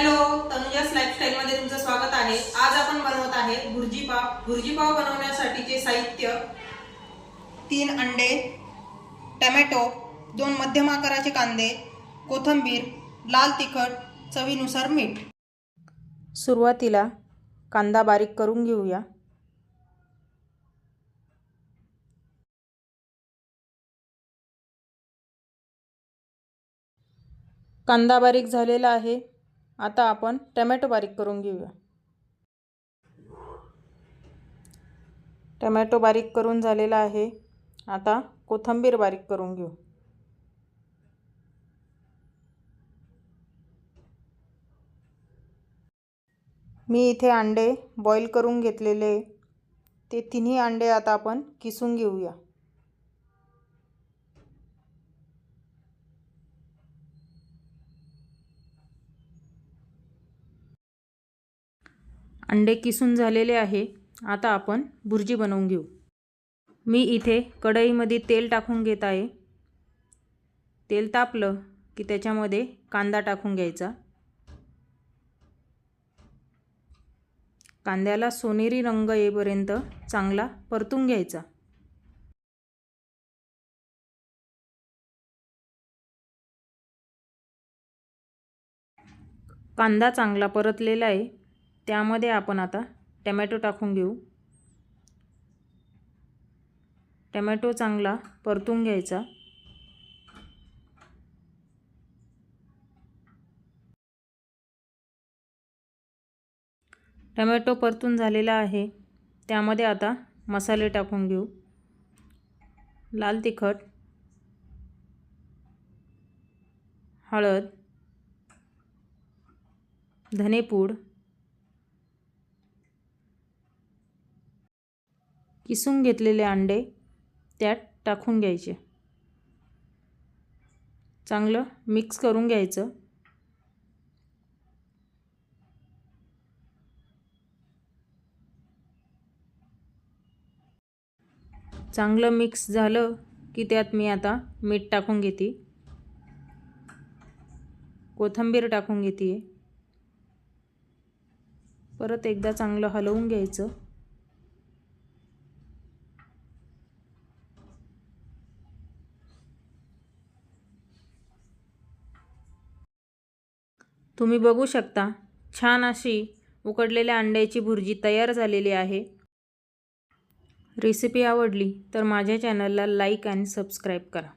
Hello तनुजास लाईफस्टाईलमध्ये तुमचं स्वागत आहे. आज आपण बनवत आहे भुर्जीपाव पाव बनवण्यासाठीचे साहित्य तीन अंडे टमॅटो दोन मध्यम आकाराचे कांदे कोथिंबीर लाल तिखट चवीनुसार मीठ. सुरुवातीला कांदा बारीक करून घेऊया. कांदा बारीक झालेला आहे. आता आपण टमॅटो बारीक करून घेऊया. टमॅटो बारीक करून झालेला आहे. आता कोथिंबीर बारीक करून घेऊ. मी इथे अंडे बॉईल करून घेतलेले. ते तिन्ही अंडे आता आपण किसून घेऊया. अंडे किसून झालेले आहे. आता आपण भुर्जी बनवून घेऊ. मी इथे कढईमध्ये तेल टाकून घेत आहे. तेल तापलं की त्याच्यामध्ये कांदा टाकून घ्यायचा. कांद्याला सोनेरी रंग येईपर्यंत चांगला परतून घ्यायचा. कांदा चांगला परतलेला आहे. त्यामध्ये आपण आता टमॅटो टाकून घेऊ. टमॅटो चांगला परतून घ्यायचा. टमॅटो परतून झालेला आहे. त्यामध्ये आता मसाले टाकून घेऊ. लाल तिखट हळद धनेपूड किसून घेतलेले अंडे त्यात टाकून घ्यायचे. चांगलं मिक्स करून घ्यायचं. चांगलं मिक्स झालं की त्यात मी आता मीठ टाकून घेते. कोथिंबीर टाकून घेते. परत एकदा चांगलं हलवून घ्यायचं. तुम्ही बघू शकता छान अशी उकडलेल्या अंड्याची भुर्जी तयार झालेली आहे. रेसिपी आवडली तर माझ्या चॅनलला लाईक आणि सबस्क्राईब करा.